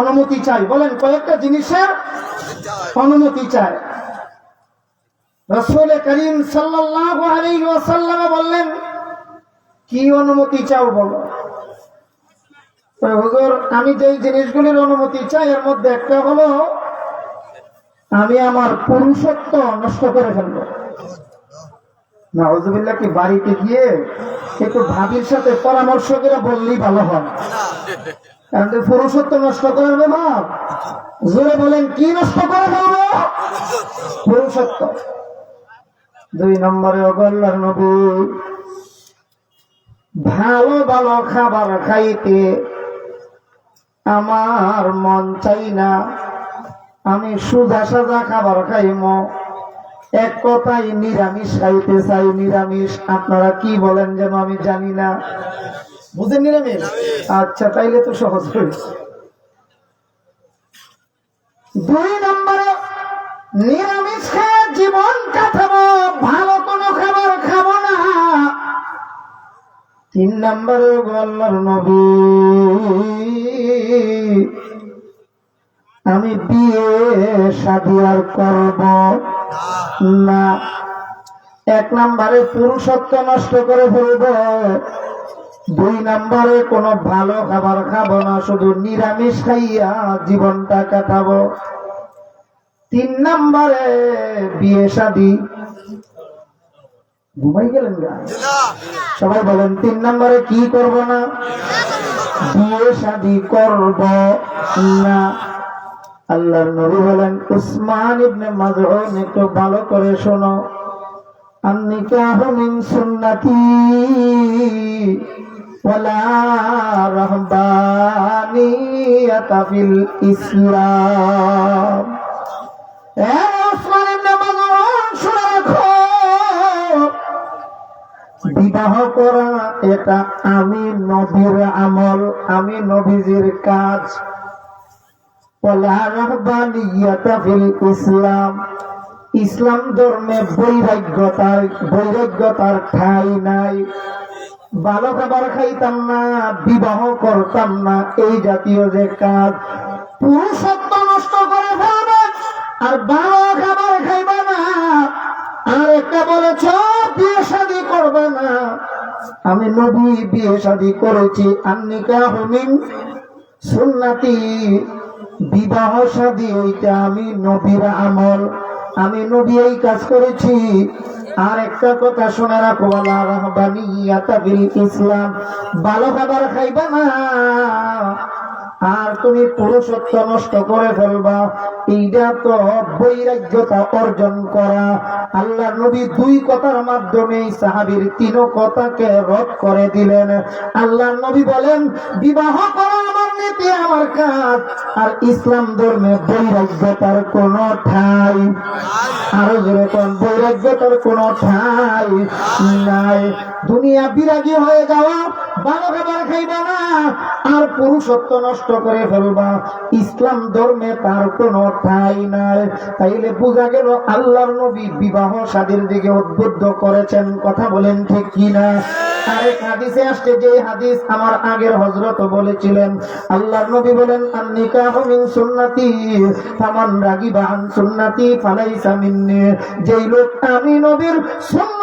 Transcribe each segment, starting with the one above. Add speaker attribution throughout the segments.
Speaker 1: অনুমতি চাই। বলেন, কয়েকটা জিনিসের অনুমতি চায় রসুল করিম ওয়াসাল্লাম বললেন, কি অনুমতি চাও বলো? আমি যেই জিনিসগুলির অনুমতি চাই, এর মধ্যে একটা হলো, আমি আমার পুরুষত্ব নষ্ট করে ফেলব। না হজুবিল্লাহ কি বাড়িতে গিয়ে একটু ভাবির সাথে পরামর্শ করে বললেই ভালো হয়। যে পুরুষত্ব নষ্ট করে দেবে ভাব জোরে বলেন, কি নষ্ট করে ফেলব পুরুষত্ব। দুই নম্বরে, অগল্লার নবী, ভালো ভালো খাবার খাইতে আমার মন চাই না। আমি সুজা সাজা খাবার খাইম। এক কথাই নিরামিষ খাইতে চাই। নিরামিষ, আপনারা কি বলেন যেন আমি জানি না। আচ্ছা তাইলে তো সহজ হয়েছে দুই নম্বরে, নিরামিষ খেয়ে জীবন কাটাবো, ভালো কোনো খাবার খাব না। তিন নম্বরে নবী। আমি বিয়ে, শাদি আর করব না। এক নম্বরে পুরুষত্ব নষ্ট করে ফেলব দুই নম্বরে কোনো ভালো খাবার খাব না, শুধু নিরামিষ খাইয়া জীবনটা কাটাবো। তিন নম্বরে বিয়ে শাদি। ঘুমাই গেলেন সবাই বলেন, তিন নম্বরে কি করব না? বিয়ে শাদি করব না। আল্লাহর নবী বলেন, উসমান ইবনে মাজউন একটু ভালো করে শোনো। আন্নিকাহ মিন সুন্নতি। ইবনে মাজউন শুনে রাখো। বিবাহ করা, এটা আমি নবীর আমল, আমি নবীজির কাজ। ইসলাম। ইসলাম ধর্মে বৈরাগ্যতার বৈরাগ্যতার ঠাই নাই। ভালো খাবার খাইতাম না, বিবাহ করতাম না, এই জাতীয় যে কাজ। পুরুষত্ব নষ্ট করে ফেলবে, আর ভালো খাবার খাইবে না। আর একটা বলেছ, বিয়ে শাদি করবে না। আমি নবী, বিয়ে শাদি করেছি। আন্নিকা হমিন, সুন্নাতি বিবাহ শাদি, ওইটা আমি নবীর আমল। আমি নবী এই কাজ করেছি। আর একটা কথা শোনা রাখো আল্লাহ ইসলাম। ভালো খাবার খাইবা না। আর তুমি পুরুষত্ব নষ্ট করে ফেলবা। এইটা তো বৈরাগ্যতা অর্জন করা। আল্লাহ নবী দুই কথার মাধ্যমে সাহাবির তিন কথাকে রদ করে দিলেন। আল্লাহ নবী বলেন, বিবাহ করা আমার নীতি আমার কাজ। আর ইসলাম ধর্মে বৈরাগ্যতার কোন ঠাই আরও যেরকম বৈরাগ্যতার কোন ঠাই নাই দুনিয়া বিরাগী হয়ে যাওয়া, ভালো খাবার খাইবা না, আর পুরুষত্ব নষ্ট করে ফেলবা। ইসলাম ধর্মে তার কোন ঠাই নাই। তাইলে বোঝা গেল আল্লাহর নবী বিবাহ সাদের দিকে উদ্বুদ্ধ করেছেন, কথা বলেন ঠিক কিনা? আরেক হাদিসে আসছে, যে হাদিস আমার আগের হজরত বলেছিলেন। আল্লাহর নবী বলেন সুন্নতি, ফামান রাগিবা সুন্নতি যেই লোক আমি নবীর সুন্নত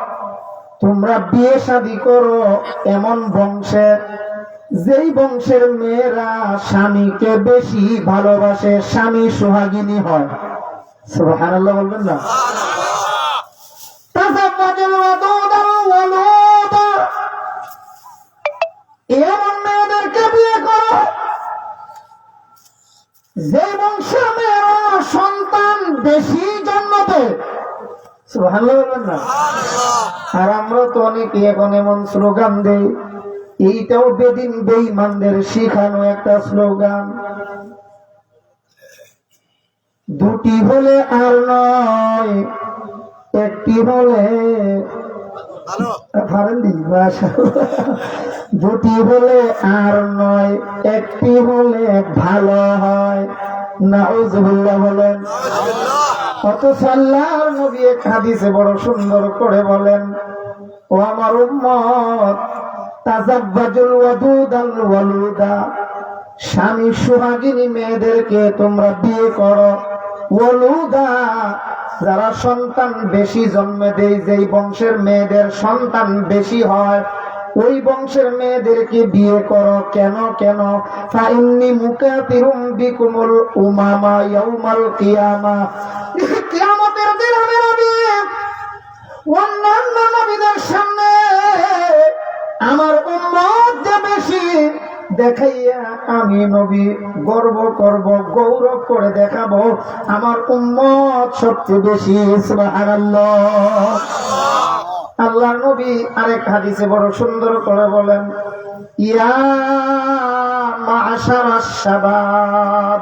Speaker 1: তোমরা বিয়ে শাদী করো এমন বংশের। যেই বংশের মেয়েরা স্বামীকে বেশি ভালোবাসে, স্বামী সোহাগিনী হয়। বলবেন না? যে বংশের মেয়েরা সন্তান বেশি জন্মতে না? আর আমরা তো অনেকে এখন এমন স্লোগান দেই এইটাও বেদিন বেইমানদের শিখানো একটা স্লোগান। দুটি হলে আর নয় একটি হলে দুটি হলে আর নয় একটি হলে ভালো হয়। নাউজুবিল্লাহ বলেন। বড় সুন্দর করে বলেন স্বামী সুহাগিনী মেয়েদেরকে তোমরা বিয়ে করো। ওয়ালুদা, যারা সন্তান বেশি জন্মে দেয়, যেই বংশের মেয়েদের সন্তান বেশি হয় ওই বংশের মেয়েদেরকে বিয়ে করো। কেন কেন? ফাইন্নি মুকাতিরুম বিকুমুল উমামা ইয়াউমাল কিয়ামা। কিয়ামতের দিন নবী। অন্যান্য নবীদের সামনে আমার উম্মত যে বেশি, দেখাইয়া আমি নবী গর্ব করব, গৌরব করে দেখাবো। আমার উম্মত সবচেয়ে বেশি, সুবহানাল্লাহ। আল্লাহ নবী আরেক হাদিসে বড় সুন্দর করে বলেন ইয়া মাশারাস শাবাব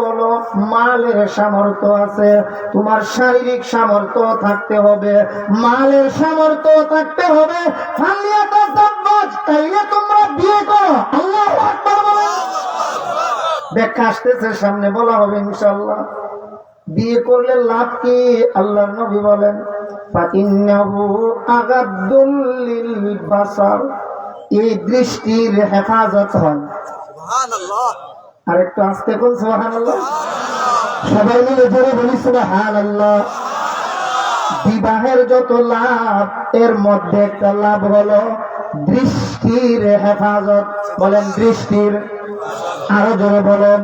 Speaker 1: হলো মালের সামর্থ্য আছে, তোমার শারীরিক সামর্থ্য থাকতে হবে। মালের সামর্থ্য থাকতে হবে তোমরা বিয়ে করো। ব্যাখ্যা আসতেছে সামনে, বলা হবে ইনশাআল্লাহ। বিয়ে করলে লাভ কি? আল্লাহ নবী বলেন এই দৃষ্টির হেফাজত হয়। আর একটু আসতে কোন সুবহানাল্লাহ। সবাই মিলে জোরে সুবহানাল্লাহ। বিবাহের যত লাভ, এর মধ্যে একটা লাভ হলো দৃষ্টির হেফাজত। বলেন দৃষ্টির। আরও জোরে বলেন।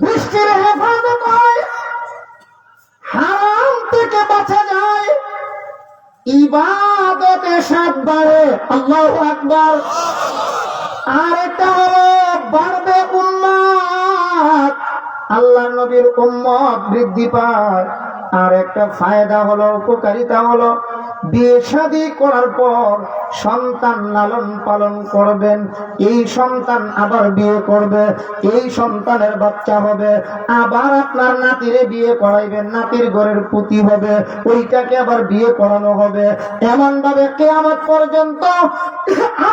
Speaker 1: দৃষ্টির হেফাজত হয়, হারাম থেকে বাঁচা যায়। ইবাদতে সাত বাড়ে, আল্লাহ আকবার। আর একটা হলো বাড়বে আল্লাহ নবীর উম্মত বৃদ্ধি পায়। আর একটা ফায়দা হলো, উপকারিতা হলো, বিয়ে শাদী করার পর সন্তান লালন পালন করবেন, এই সন্তান আবার বিয়ে করবে, এই সন্তানের বাচ্চা হবে, আবার আপনার নাতিরে বিয়ে করাইবেন নাতির ঘরের পুতি হবে, ওইটাকে আবার বিয়ে করানো হবে। এমন ভাবে কেয়ামত পর্যন্ত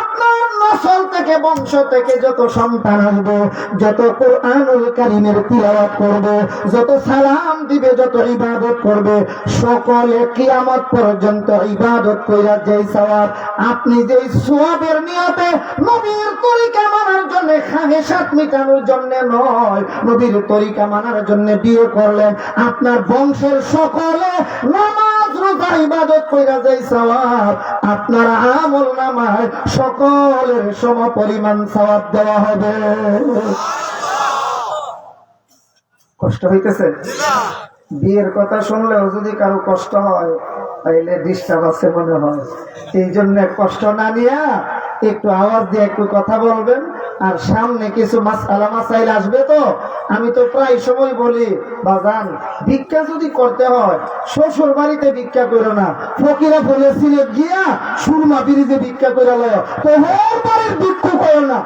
Speaker 1: আপনার নসল থেকে, বংশ থেকে যত সন্তান আসবে, যত কোরআনুল কারিমের তিলাওয়াত করবে, যত সালাম দিবে, যত ইবাদত করবে, সকলে কিয়ামত পর্যন্ত ইবাদত কইরা যেই সওয়াব আপনি যেই সোয়াবের নিয়তে নবীর তরিকা মানার জন্য খাহেসাত মিটানোর জন্য নয় নবীর তরিকা মানার জন্য বিয়ে করলেন আপনার বংশের সকলে নামাজ রোজা ইবাদত কইরা যেই সওয়াব আপনার আমল নামায় সকলের সম পরিমাণ সওয়াব দেওয়া হবে। কষ্ট হইতেছে? বিয়ের কথা শুনলেও যদি কারও কষ্ট হয় তাইলে ডিস্টার্ব আছে মনে হয়। এই জন্য কষ্ট না নিয়া একটু আওয়াজ দিয়ে একটু কথা বলবেন, আর সামনে কিছু মাস আলা মাসাইল আসবে তো, আমি তো প্রায় সময় বলি, বাজান, ভিক্ষা যদি করতে হয়, শ্বশুর বাড়িতে ভিক্ষা করো না, ফকিরা বলে সিলেট গিয়া সুরমা বিরিজে ভিক্ষা করে লয় তো হোর বাড়ির করো না।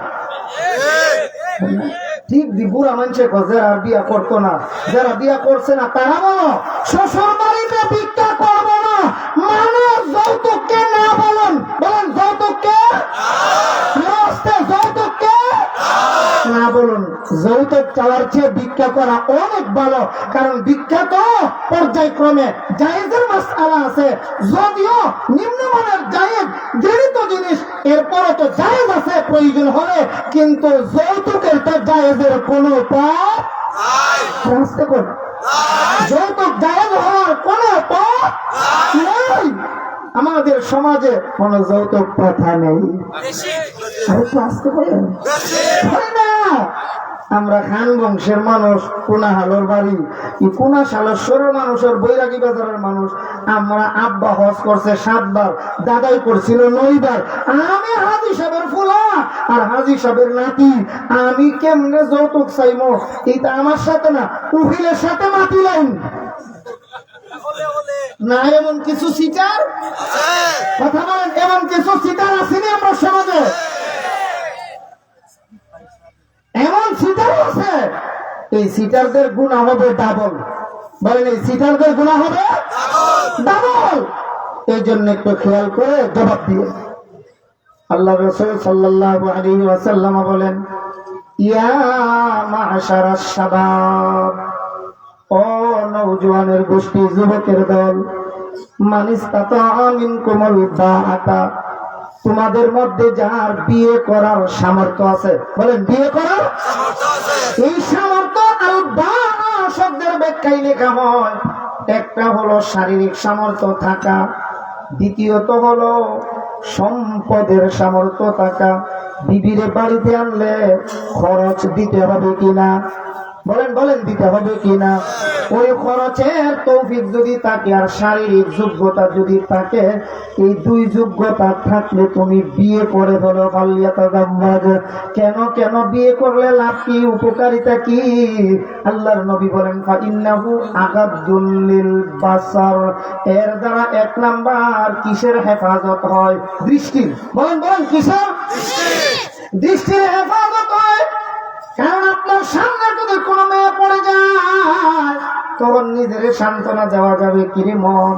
Speaker 1: ঠিক বুড়া মানুষে যারা বিয়া করতো না, যারা বিয়া করছে না, তারা বলো শ্বশুর বাড়িতে যৌতুককে না বলুন বলেন যৌতুককে? যৌতুককে? না বলুন যৌতুক চাওয়ার চেয়ে ভিক্ষা করা অনেক ভালো কারণ ভিক্ষা তো পর্যায়ক্রমে জায়েজের মাসালা আছে। যদিও নিম্নমানের জায়েজ জড়িত জিনিস এরপরও তো জায়েজ আছে প্রয়োজন হলে কিন্তু যৌতুকের তো জায়েজের কোনো পথ রাস্তা কোন যৌতুক জায়েজ হওয়ার কোনো পথ নেই। আমাদের সমাজে কোন যৌতুক প্রথা নেই। আসতে পারেন না। আমরা খান বংশের মানুষ কোনা হালোর বাড়ি কোনা সালেশ্বরের মানুষের বৈরাগী বাজারের মানুষ। আমরা আব্বা হজ করছে সাতবার দাদাই করছিল নয়বার। আমি হাজি সাহেবের ফুলা আর হাজি সাহেবের নাতি। আমি কেমনে যৌতুক চাইমো? এইটা আমার সাথে না উকিলের সাথে মাতি লাইন না, এমন কিছু সিটার কথা বলেন, এমন কিছু সিটার আসেনি আমরা সমাজে? এমন সিটার আছে। এই সিটারদের গুণা হবে ডাবল বলেন, এই সিটারদের গুণা হবে ডাবল এই জন্য একটু খেয়াল করে জবাব দিয়ে। আল্লাহ রসুল সাল্লাল্লাহু আলাইহি ওয়াসাল্লাম বলেন, ইয়া মাশারাস শাবাব ও নওজোয়ানের গোষ্ঠী যুবকের দল। মানিস্তাতা মিনকুমুল বাআতা তোমাদের মধ্যে যার বিয়ে করার সামর্থ্য আছে, বলেন বিয়ে করার এই সামর্থ্য শব্দের ব্যাখ্যায় লেখা হয়। একটা হলো শারীরিক সামর্থ্য থাকা, দ্বিতীয়ত হলো সম্পদের সামর্থ্য থাকা। বিবিরে বাড়িতে আনলে খরচ দিতে হবে কিনা? বলেন বলেন দিতে হবে কিনা? ওই খরচের তৌফিক যদি থাকে আর শারীরিক যোগ্যতা যদি থাকে এই দুই যোগ্যতা থাকলে তুমি বিয়ে করে বলো কেন কেন বিয়ে করলে লাভ কি? উপকারিতা কি? আল্লাহর নবী বলেন ফা ইন্নাহু আগাদুল্লিল বাসার। এর দ্বারা এক নাম্বার কিসের হেফাজত হয়? দৃষ্টি। বলেন বলেন কিসের? দৃষ্টির হেফাজত হয় কারণ আপনার সামনে যদি কোনো মেয়ে পড়ে যায়, তখন নিজের সান্ত্বনা দেওয়া যাবে কিরে মন?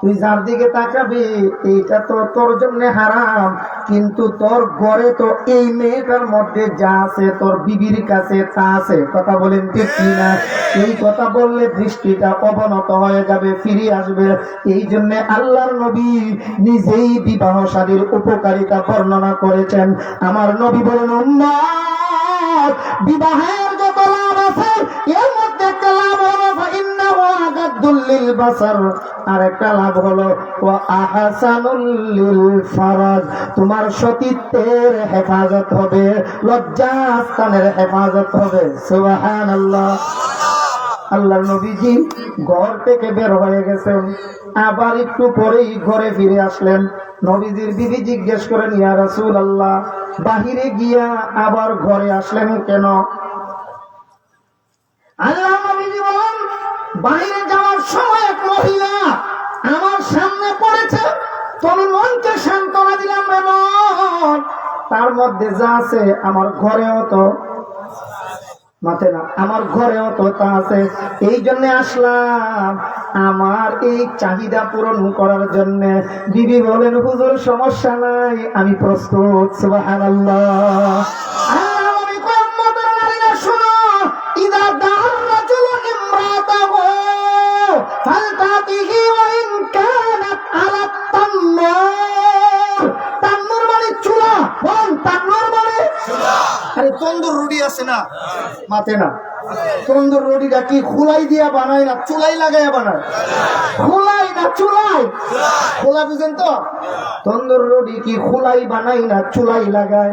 Speaker 1: তুই যার দিকে তাকাবি, এইটা তো তোর জন্য হারাম। কিন্তু তোর ঘরে তো এই মেয়েটার মধ্যে যা আছে, তোর বিবির কাছে তা আছে। কথা বলেন ঠিক কিনা এই কথা বললে দৃষ্টিটা অবনত হয়ে যাবে, ফিরে আসবে। এই জন্য আল্লাহর নবী নিজেই বিবাহ শাদীর উপকারিতা বর্ণনা করেছেন। আমার নবী বলেন উম্মত বিবাহের যত লাভ আছে, এর মধ্যে একটা লাভ হলো লাভ তোমার সতীত্বের হেফাজত হবে, লজ্জাস্থানের হেফাজত হবে। আল্লাহর নবীজি ঘর থেকে বের হয়ে গেছেন। আবার একটু পরেই ঘরে ফিরে আসলেন। নবীজির বিবি জিজ্ঞেস করেন, ইয়া রাসূল আল্লাহ বাহিরে গিয়া আবার ঘরে আসলেন কেন? আল্লাহ বলেন বাইরে যাওয়ার সময় এক মহিলা আমার সামনে পড়েছে। তুমি মনকে সান্ত্বনা দিলাম তার মধ্যে যা আছে আমার ঘরেও তো মাথে না, আমার ঘরেও তো তা আছে। এই জন্য আসলাম। আমার এই চাহিদা পূরণ করার জন্য। বিবি বলেন, হুজুর, সমস্যা নাই, আমি প্রস্তুত। নারীরা চুলা তান্নুর মানে আরে তন্দুর রুটি আছে না? মাতে না। তন্দুর রুটিটা কি খুলাই দিয়া বানায় না চুলাই লাগাইয়া বানায়? খোলাই না চুলাই? খোলা বুঝেন তো? তন্দুর রুটি কি খোলাই বানাই না চুলাই লাগায়?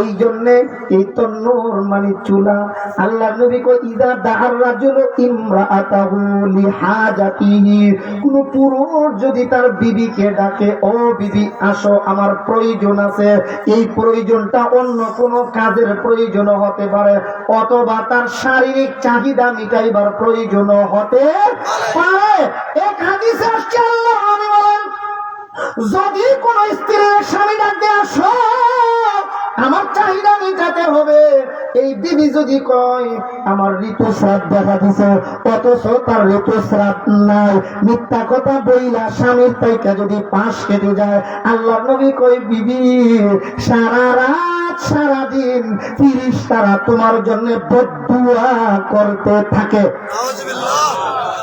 Speaker 1: এই জন্যে এই তন্নুর মানে চুলা। আল্লাহ নবী কই ইদা দাহার রাজুল ইমরাআতাহু লিহাজাতিহি। কোন পুরুষ যদি তার বিবিকে ডাকে, ও বিবি, আসো, আমার প্রয়োজন আছে। এই প্রয়োজনটা অন্য কোন কাজের প্রয়োজন হতে পারে। অথবা তার শারীরিক চাহিদা মিটাইবার প্রয়োজন হতে পারে। এক হাদিসে আসছে, আল্লাহ বলেন, যদি কোন স্ত্রীর স্বামী ডাকতে আসো, আমার চাহিদা মিটাতে হবে। এই বিবি যদি কয়, আমার ঋতুস্রাব দেখা দিছে, অথচ তার ঋতুস্রাব নাই। মিথ্যা কথা বইলা স্বামীর পাইকা যদি পাশ কেটে যায় আল্লাহ নবী কই বিবি, সারা রাত সারা দিন তিরিশ তারা তোমার জন্য বদুয়া করতে থাকে।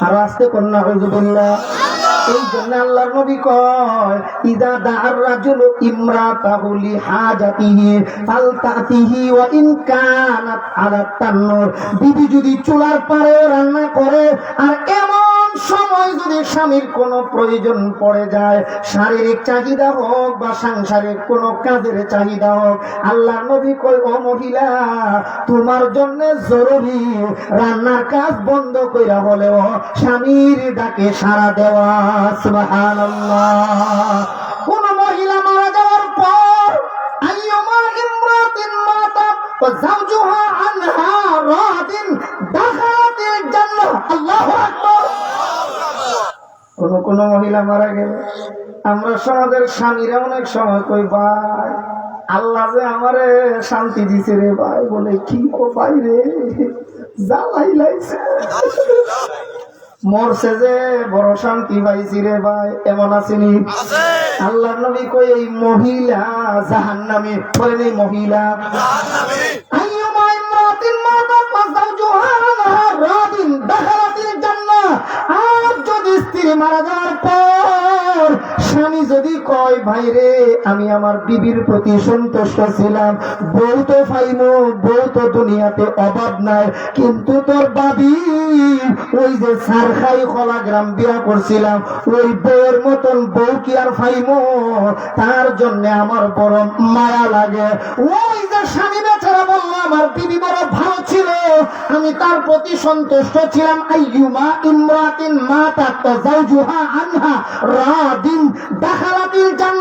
Speaker 1: আর আস্তে কন্যা হজুবুল্লাহ এই জন্য আল্লাহর নবী কয়, ইদা দার রাজুল ইমরাতাহু লিহাজাতিহি ফালতাতিহি ওয়া ইন কানাত বিবি যদি চুলার পারে রান্না করে, আর এমন সময় যদি স্বামীর কোনো প্রয়োজন পড়ে যায়, শারীরিক চাহিদা হোক বা সাংসারিক কোনো কাজের চাহিদা হোক, আল্লাহ নবী কই ও মহিলা, তোমার জন্য জরুরি রান্নার কাজ বন্ধ কইরা হলেও স্বামীর ডাকে সাড়া দেওয়া। কোন মহিলা মারা যাওয়ার পর, আইয়ুমা ইমরাতিন মাতাত ওয়া যাওজুহা আনহা রাদিন দাখালাতিল জান্নাহ। আল্লাহু আকবার। কোন কোন মহিলা মারা গেলে। আমরা সমাজের স্বামীরা অনেক সময় কই ভাই আল্লাহ যে আমারে শান্তি দিছে রে ভাই। বলে কি ভাই রে? জ্বালাই লাইছে। মরছে যে বড় শান্তি পাইছি রে ভাই এমন আসেনি আল্লাহ নবী কই এই মহিলা জাহান্নামে। বলেন এই মহিলা স্ত্রী মারা যাওয়ার পর যদি কয় ভাই রে আমি আমার বিবির প্রতি সন্তুষ্ট ছিলাম। বউ তো ফাইমো, বউ তো দুনিয়াতে অভাব নাই। কিন্তু তোর বাবি, ওই যে সারখাই খোলা গ্রাম বিয়া করছিলাম, ওই বউয়ের মতন বউ কি আর ফাইমো? তার জন্য আমার বড় মায়া লাগে। ওই যে স্বামী বেচারা বলল, আমার বিবি বড় ভালো ছিল। আমি তার প্রতি সন্তুষ্ট ছিলাম। আইয়ুমা ইমরাতিন মা মাতা তাজাউজুহা আনহা, রাদিন দাখালাতিল জান্নাহ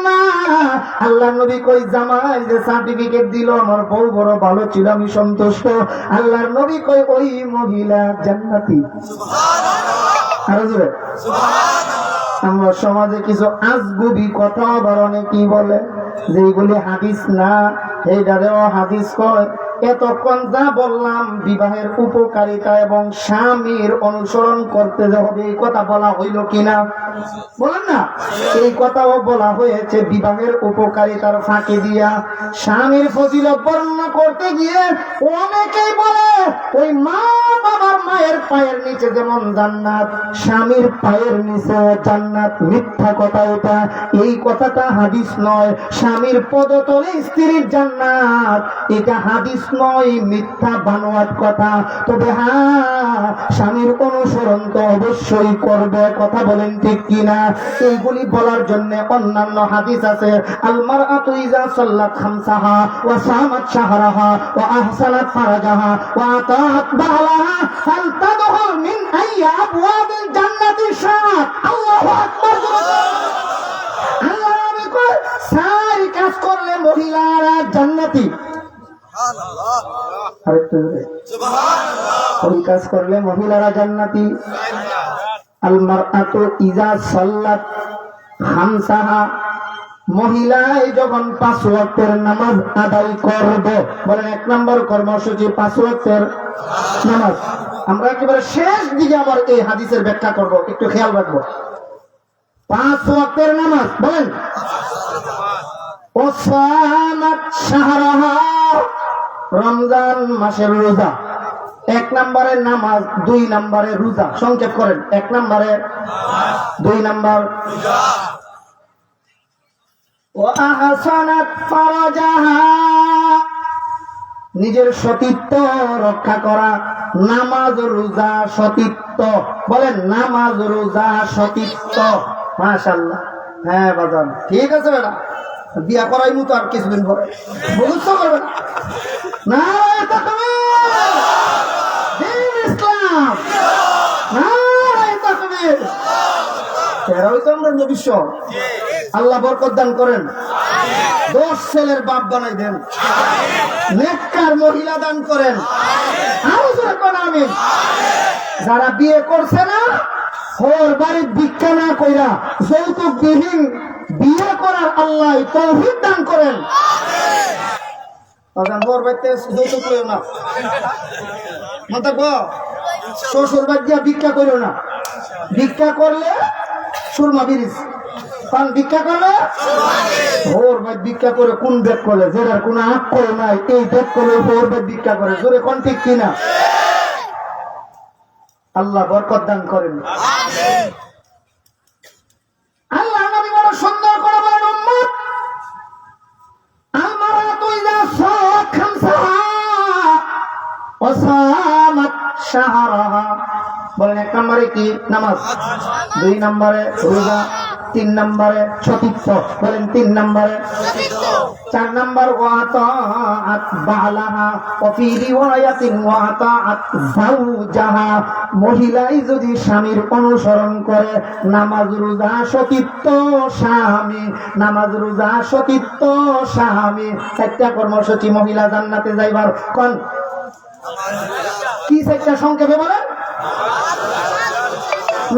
Speaker 1: আল্লাহ। নবী কই, জামাই যে সার্টিফিকেট দিল, আমার বউ বড় ভালো ছিল, আমি সন্তুষ্ট। আল্লাহর নবী কই, ওই মহিলা জান্নাতি। আমরা সমাজে কিছু আজগুবি কথা আবার অনেকেই বলে যে এইগুলি হাদিস না এইটারেও হাদিস কয়। এতক্ষণ যা বললাম, বিবাহের উপকারিতা এবং স্বামীর অনুসরণ করতে হবে, এই কথা বলা হইল কিনা? বলেন না। এই কথাও বলা হয়েছে, বিবাহের উপকারিতার ফাঁকি দিয়া স্বামীর ফজিলত বর্ণনা করতে গিয়ে অনেকেই বলে, ওই মা বাবার মায়ের পায়ের নিচে যেমন জান্নাত, স্বামীর পায়ের নিচে জান্নাত। মিথ্যা কথা এটা। এই কথাটা হাদিস নয়। স্বামীর পদতলে স্ত্রীর জান্নাত। এটা হাদিস নয় মিথ্যা বানোয়াট কথা। তবে হ্যাঁ স্বামীর অনুসরণ তো অবশ্যই করবে, কথা বলেন ঠিক কিনা? এইগুলি বলার জন্য অন্যান্য হাদিস আছে। আলমার আতুইজা সাল্লাত খামসাহা ওয়া সামাত শাহরাহা ওয়া আহসানাত ফারাজাহা ওয়া আতাআত বালাহা ফালতাদখুল মিন আইয়া আবওয়াবিল জান্নাতি শাআত আল্লাহু আকবার। আল্লাহ নবী কয়, সারি কাজ করলে মহিলারা জান্নাতি। ওই কাজ করলে মহিলারা জান্নাতি। আলমারআতু ইজা সাল্লাত খামসাহা। মহিলায় যখন পাঁচ ওয়াক্তের নামাজ আদায় করবে বলেন এক নম্বর কর্মসূচি পাঁচ ওয়াক্তের নামাজ। আমরা একেবারে শেষ দিকে আমার এই হাদিসের ব্যাখ্যা করব একটু খেয়াল রাখব। পাঁচ ওয়াক্তের নামাজ বলেন শাহরাহা। রমজান মাসের রোজা। এক নম্বরে নামাজ, দুই নম্বরে রোজা। সংক্ষেপ করেন। এক নম্বরে, দুই নম্বর। নিজের সতীত্ব রক্ষা করা, নামাজ, রোজা, সতীত্ব। বলেন, নামাজ, রোজা, সতীত্ব। মাশাল্লাহ হ্যাঁ বাজান। ঠিক আছে ম্যাডাম বিয়া করাই মতো আর কিছুদিন পরে। বুঝতে পারবে না? ইসলাম! এরাই তো আমরা ভবিষ্যৎ আল্লাহ বরকত দান করেন। দশ ছেলের বাপ বানাই দেন। নেককার মহিলা দান করেন। আরও আমিন যারা বিয়ে করছে না ওর বাড়ির ভিক্ষা না কইরা যৌতুক বিহীন বিয়ে করার আল্লাহ তৌফিক দান করেন। না। দিয়া ভিক্ষা না। ভিক্ষা করলে সুরমা পান ভিক্ষা করলে ভিক্ষা করে কোন বেদ করে যেটার কোন করে নাই, এই বেদ করে ভাই ভিক্ষা করে। জোরে কোন ঠিক কিনা? আল্লাহ বরকত দান করেন। আল্লাহ নবী বড় সুন্দর করে বলেন, উম্মত বলেন, এক নম্বরে কি নামাজ? দুই নম্বরে রোজা, তিন নম্বরে চতুর্থ বলেন, তিন নম্বরে চার নম্বর মহিলাই যদি স্বামীর অনুসরণ করে, নামাজ রোজা সতীত্ব স্বামী, নামাজ রোজা সতীত্ব স্বামী। একটা কর্মসূচি মহিলা জান্নাতে যাইবার, কোন? কি একটা সংক্ষেপে বলেন?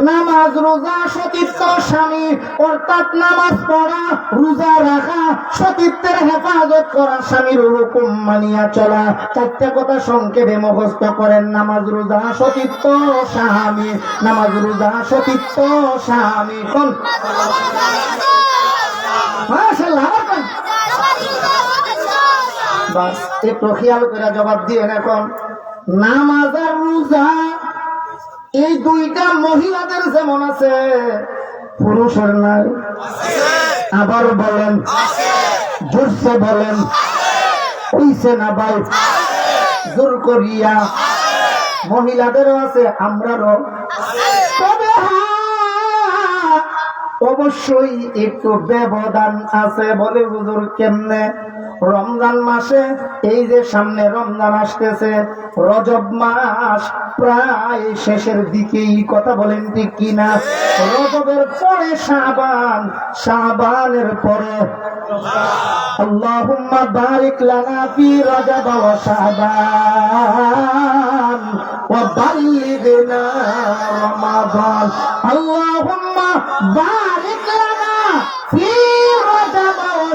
Speaker 1: নামাজ, রোজা সতীত্ব স্বামী, অর্থাৎ নামাজ পড়া, রোজা রাখা সতীত্বের হেফাজত করা, স্বামীর হুকুম মানিয়া চলা। চারটা কথা সংক্ষেপে মুখস্থ করেন। নামাজ, রোজা সতীত্ব স্বামী, নামাজ, রোজা সতীত্ব স্বামী। কোন? বাস, একটু খেয়াল করে জবাব দিয়ে এখন নামাজ আর রোজা এই দুইটা মহিলাদের যেমন আছে, পুরুষের নাই। আবার বলেন, জোরসে বলেন ওইসে না ভাই জোর করিয়া মহিলাদেরও আছে, আমরারও। তবে অবশ্যই একটু ব্যবধান আছে বলে হুজুর কেমনে রমজান মাসে, এই যে সামনে রমজান আসতেছে, রজব মাস প্রায় শেষের দিকেই কথা বলেন ঠিক কিনা? রজবের পরে সাবান সাবানের পরে আল্লাহুম্মা বারিক লানা ফি রজব ওয়া শাবান, ওয়া বাল্লিগনা রমাদান। আল্লাহুম্মা বারিক লানা ফি রজব ওয়া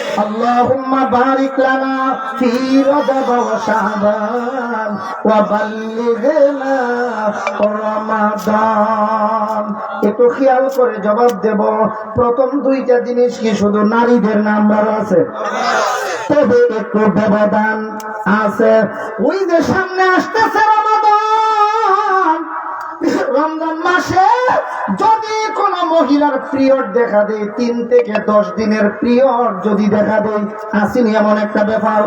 Speaker 1: اللهم بارك لنا في رجب وشعبان وبلغنا رمضان একটু খেয়াল করে জবাব দেব প্রথম দুইটা জিনিস কি শুধু নারীদের নাম্বার আছে তবে একটু ব্যবধান আছে ওই যে সামনে আসতেছে রমাদান রমজান মাসে যদি কোন মহিলার পিরিয়ড দেখা দেয়, তিন থেকে দশ দিনের পিরিয়ড যদি দেখা দেয়, আসেনি এমন একটা ব্যাপার?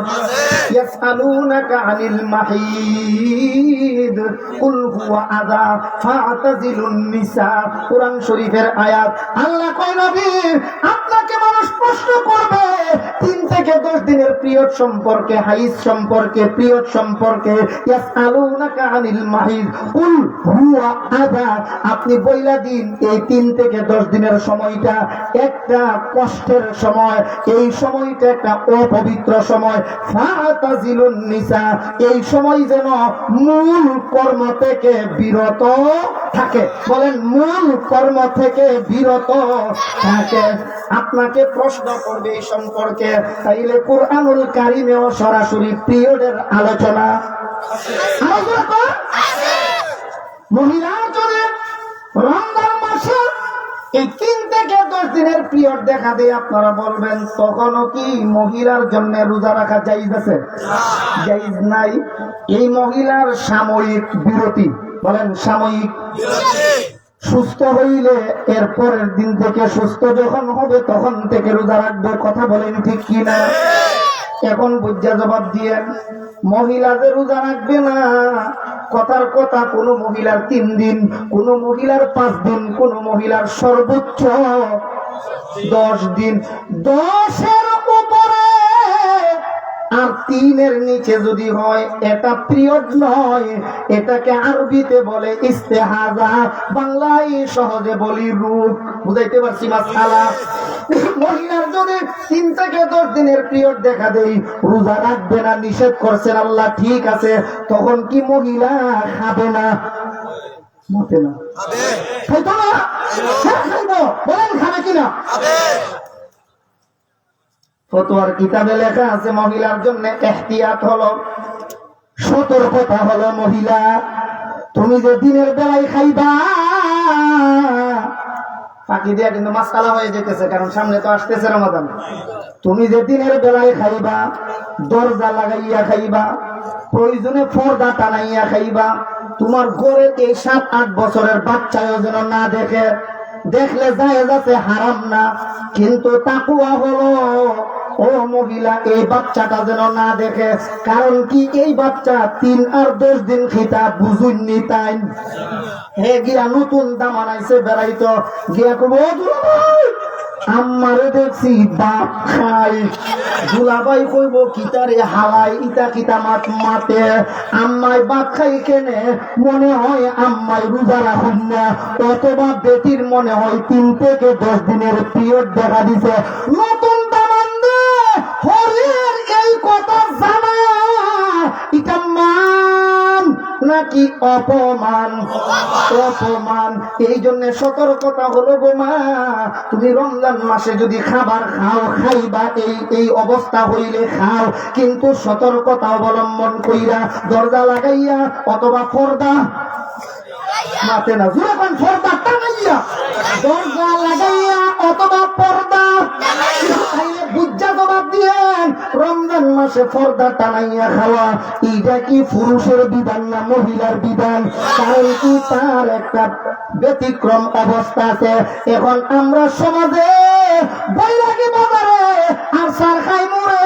Speaker 1: আল্লাহ তিন থেকে সম্পর্কে হাইজ সম্পর্কে, পিরিয়ড সম্পর্কে আনিল মাহিদ, কুল হুয়া আযা আপনি বইলা দিন, এই তিন থেকে দশ দিনের সময়টা একটা কষ্টের সময়, এই সময়টা একটা অপবিত্র সময়। নিসা, এই সময় যেন মূল কর্ম থেকে বিরত থাকে। বলেন, মূল কর্ম থেকে বিরত থাকে। আপনাকে প্রশ্ন করবে এই সম্পর্কে, তাইলে কোরআনুল কারিমেও সরাসরি পিরিয়ডের আলোচনা। আলোচনা। তখনও কি মহিলার জন্য রোজা রাখা নাই। এই মহিলার সাময়িক বিরতি, বলেন সাময়িক। সুস্থ হইলে এর পরের দিন থেকে সুস্থ যখন হবে, তখন থেকে রোজা রাখবে, কথা বলেন ঠিক কি না এখন বুঝা জবাব দিয়ে, মহিলাদের রোজা রাখবে না। কথার কথা, কোন মহিলার তিন দিন, কোন মহিলার পাঁচ দিন, কোন মহিলার সর্বোচ্চ দশ দিন। দশের আর তিনের নিচে যদি হয় এটা পিরিয়ড নয়। এটাকে আরবিতে বলে ইস্তেহাজা। বাংলায় সহজে বলি রূপ। বুঝাইতে পারছি মাসালা মহিলার যদি তিন থেকে দশ দিনের পিরিয়ড দেখা দেই রোজা রাখবে না নিষেধ করছেন আল্লাহ ঠিক আছে তখন কি মহিলা খাবে না? মতে না। খাইতো না? হ্যাঁ, বলেন খাবে কিনা? ফতোয়ার কিতাবে লেখা আছে, মহিলার জন্য এহতিয়াত হলো, সতর্কতা হলো মহিলা, তুমি যে দিনের বেলায় খাইবা, ফাঁকি দিয়া কিন্তু মাসালা হয়ে যেতেছে, কারণ সামনে তো আসতেছে রমাদান। তুমি যে দিনের বেলায় খাইবা, দরজা লাগাইয়া খাইবা, প্রয়োজনে পর্দা টানাইয়া খাইবা, তোমার ঘরে এই সাত, আট বছরের বাচ্চাও যেন না দেখে, দেখলে যায় যাচ্ছে হারাম না, কিন্তু তাকুয়া হলো ও মহিলা, এই বাচ্চাটা যেন না দেখে। কারণ কি এই বাচ্চা তিন আর দশ দিন খিতা বুঝুননি তাই? হে গিয়া নতুন দামানাইছে বেড়াইতো। গিয়া কব আমারে দেখছি, বাপ খাই দুলাবাই কইব কিতারে হালাই ইটা কিতা মাত মাতে। আম্মাই বাপ খাই কেনে? মনে হয় আম্মাই রোজা রাখুন না। অথবা বেটির মনে হয় তিন থেকে দশ দিনের পিরিয়ড দেখা দিছে। নতুন হরির এই কথা জানা। ইটা মান নাকি অপমান? অপমান। এই জন্য সতর্কতা হলো গো মা। তুমি রমজান মাসে যদি খাবার খাও, খাইবা, এই এই অবস্থা হইলে খাও। কিন্তু সতর্কতা অবলম্বন কইরা দরজা লাগাইয়া অথবা পর্দা মাতে না যখন পর্দা টানাইয়া। দরজা লাগাইয়া পর্দা। রমজান মাসে পর্দা টানাইয়া খাওয়া কি পুরুষের বিধান না মহিলার বিধান? কারণ কি তার একটা ব্যতিক্রম অবস্থা আছে। এখন আমরা সমাজে বৈরাগী বাজারে আর সার খাই মুড়ে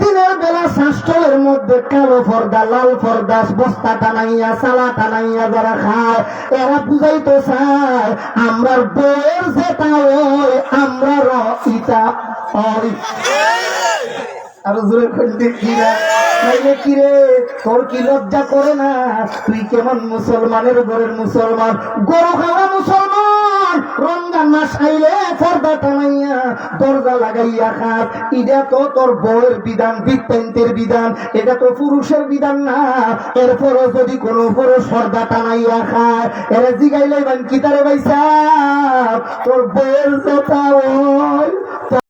Speaker 1: দিনের বেলা শাস্ত্রের মধ্যে কালো পর্দা, লাল পর্দা, বস্তা টানাইয়া, সালা টানাইয়া যারা খায়, এরা বুঝাইতে চায় আমরার বইয়ের যেটা আমরা র ইটা হয় আরও জোরে কি রে কি রে? তোর কি লজ্জা করে না? তুই কেমন মুসলমানের ঘরের মুসলমান? গরু খাওয়া মুসলমান? রমজান মাস আইলে পর্দা টানাইয়া দরজা লাগাইয়া খাস। এটা তো তোর বউয়ের বিধান বিত্তান্তের বিধান, এটা তো পুরুষের বিধান না। এরপরও যদি কোনো পুরুষ পর্দা টানাইয়া খায়, এরা জিগাইলে বান কিতারে ভাইসা তোর বউয়ের